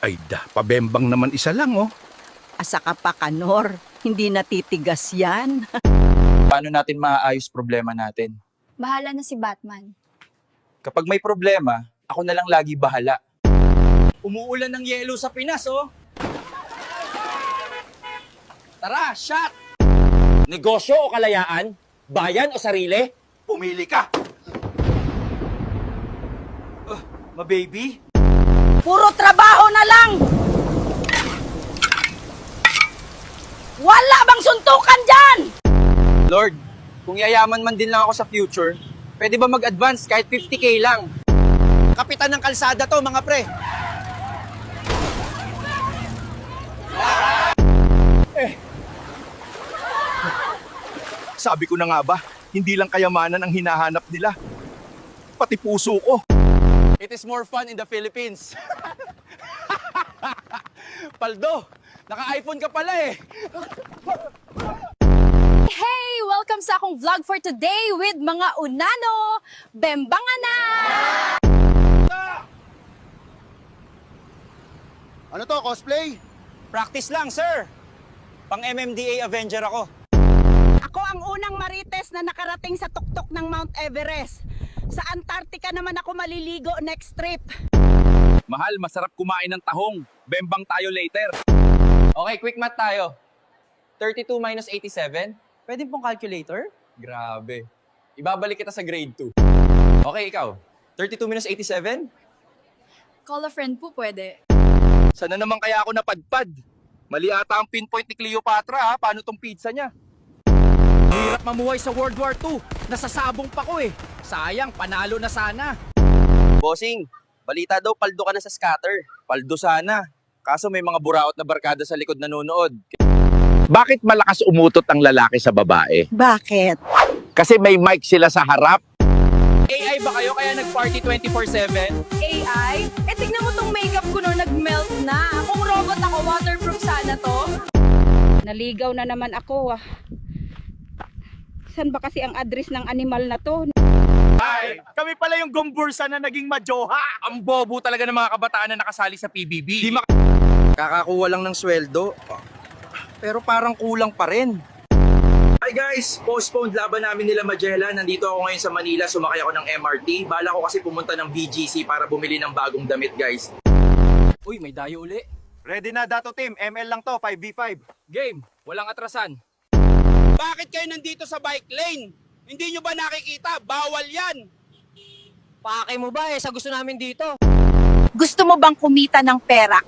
Ay da, pabembang naman isa lang oh. Asa ka pa, Kanor. Hindi natitigas yan. Paano natin maaayos problema natin? Bahala na si Batman. Kapag may problema, ako na lang lagi bahala. Umuulan ng yelo sa Pinas, oh! Tara, shot! Negosyo o kalayaan? Bayan o sarili? Pumili ka! Uh, ma-baby? Puro trabaho na lang! Wala bang suntukan dyan? Lord, kung yayaman man din lang ako sa future, pwede ba mag-advance kahit 50k lang? Kapitan ng kalsada to, mga pre! Sabi ko na nga ba, hindi lang kayamanan ang hinahanap nila. Pati puso ko. It is more fun in the Philippines. Paldo, naka-iPhone ka pala eh. Hey! Welcome sa akong vlog for today with mga unano! Bembangan na! Ano to, cosplay? Practice lang, sir. Pang MMDA Avenger ako. Ako ang unang marites na nakarating sa tuktok ng Mount Everest. Sa Antarctica naman ako maliligo next trip. Mahal, masarap kumain ng tahong. Bembang tayo later. Okay, quick math tayo. 32 minus 87? Pwede pong calculator? Grabe. Ibabalik kita sa grade 2. Okay, ikaw. 32 minus 87? Call a friend po pwede. Sana naman kaya ako napadpad. Mali ata ang pinpoint ni Cleopatra ha. Paano tong pizza niya? Hirap mamuhay sa World War II. Nasasabong pa ko eh. Sayang, panalo na sana. Bossing, balita daw paldo ka na sa scatter. Paldo sana. Kaso may mga buraot na barkada sa likod nanonood. Bakit malakas umutot ang lalaki sa babae? Bakit? Kasi may mic sila sa harap. AI ba kayo kaya nag-party 24-7? AI? Eh tignan mo tong makeup ko no, nag-melt na. Kung robot ako, waterproof sana to. Naligaw na naman ako ah. San ba kasi ang address ng animal na to? Ay, kami pala yung gumbursa na naging majoha. Ang bobo talaga ng mga kabataan na nakasali sa PBB. Di mak- Kakakuha lang ng sweldo. Pero parang kulang pa rin. Hi guys! Postponed laban namin nila Magellan. Nandito ako ngayon sa Manila. Sumakay ako ng MRT. Bala ko kasi pumunta ng BGC para bumili ng bagong damit guys. Uy, may dayo uli. Ready na dato team, ML lang to, 5v5. Game, walang atrasan. Bakit kayo nandito sa bike lane? Hindi nyo ba nakikita? Bawal yan! Pakay mo ba eh, sa gusto namin dito? Gusto mo bang kumita ng pera